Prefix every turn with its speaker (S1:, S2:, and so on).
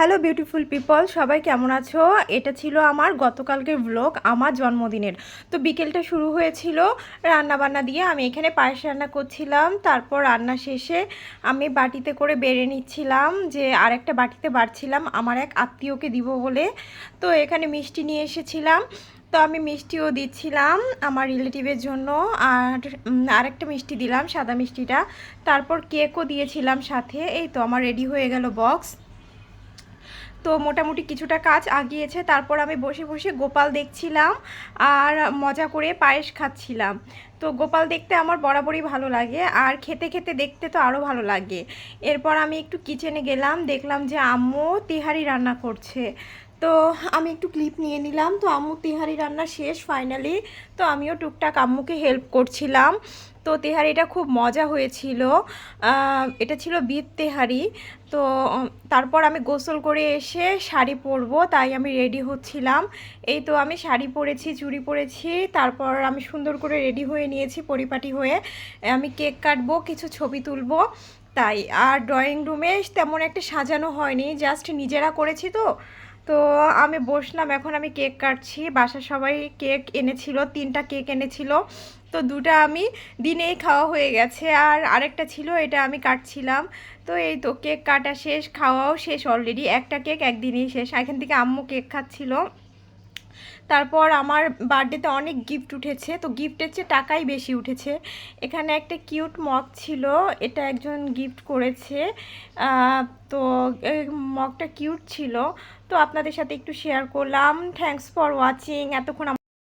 S1: Hello beautiful people সবাই কেমন আছো? এটা ছিল আমার গতকালকের ব্লগ আমার জন্মদিনের। তো বিকেলটা শুরু হয়েছিল রান্না বান্না দিয়ে। আমি এখানে পায়েস রান্না করছিলাম, তারপর রান্না শেষে আমি বাটিতে করে বেড়ে নিচ্ছিলাম যে আর একটা বাটিতে বাড়ছিলাম, আমার এক আত্মীয়কে দিব বলে। তো এখানে মিষ্টি নিয়ে এসেছিলাম। তো আমি মিষ্টিও দিচ্ছিলাম আমার রিলেটিভের জন্য, আর আরেকটা মিষ্টি দিলাম, সাদা মিষ্টিটা। তারপর কেকও দিয়েছিলাম সাথে। এই তো আমার রেডি হয়ে গেল বক্স তো মোটামুটি কিছুটা কাজ আগিয়েছে। তারপর আমি বসে বসে গোপাল দেখছিলাম আর মজা করে পায়েস খাচ্ছিলাম। তো গোপাল দেখতে আমার বরাবরই ভালো লাগে আর খেতে খেতে দেখতে তো আরও ভালো লাগে। এরপর আমি একটু কিচেনে গেলাম, দেখলাম যে আম্মু তিহারি রান্না করছে। তো আমি একটু ক্লিপ নিয়ে নিলাম। তো আম্মু তিহারি রান্না শেষ ফাইনালি। তো আমিও টুকটাক আম্মুকে হেল্প করছিলাম। তো তেহারিটা খুব মজা হয়েছিল। এটা ছিল বিদ তেহারি। তো তারপর আমি গোসল করে এসে শাড়ি পরবো, তাই আমি রেডি হচ্ছিলাম। এই তো আমি শাড়ি পরেছি, চুড়ি পরেছি, তারপর আমি সুন্দর করে রেডি হয়ে নিয়েছি পরিপাটি হয়ে। আমি কেক কাটবো, কিছু ছবি তুলবো, তাই। আর ড্রয়িং রুমে তেমন একটা সাজানো হয়নি, জাস্ট নিজেরা করেছি তো। তো আমি বসলাম, এখন আমি কেক কাটছি। বাসার সবাই কেক এনেছিল, তিনটা কেক এনেছিল। তো দুটা আমি দিনেই খাওয়া হয়ে গেছে। আর আরেকটা ছিল, এটা আমি কাটছিলাম। তো এই তো, কেক কাটা শেষ, খাওয়াও শেষ অলরেডি একটা কেক একদিনেই শেষ। এখান থেকে আম্মু কেক খাচ্ছিল। তারপর আমার বার্থডেতে অনেক গিফট উঠেছে, তো গিফটের চেয়ে টাকাই বেশি উঠেছে। এখানে একটা কিউট মগ ছিল, এটা একজন গিফট করেছে। তো মগটা কিউট ছিল। তো আপনাদের সাথে একটু শেয়ার করলাম। থ্যাংকস ফর ওয়াচিং এতক্ষণ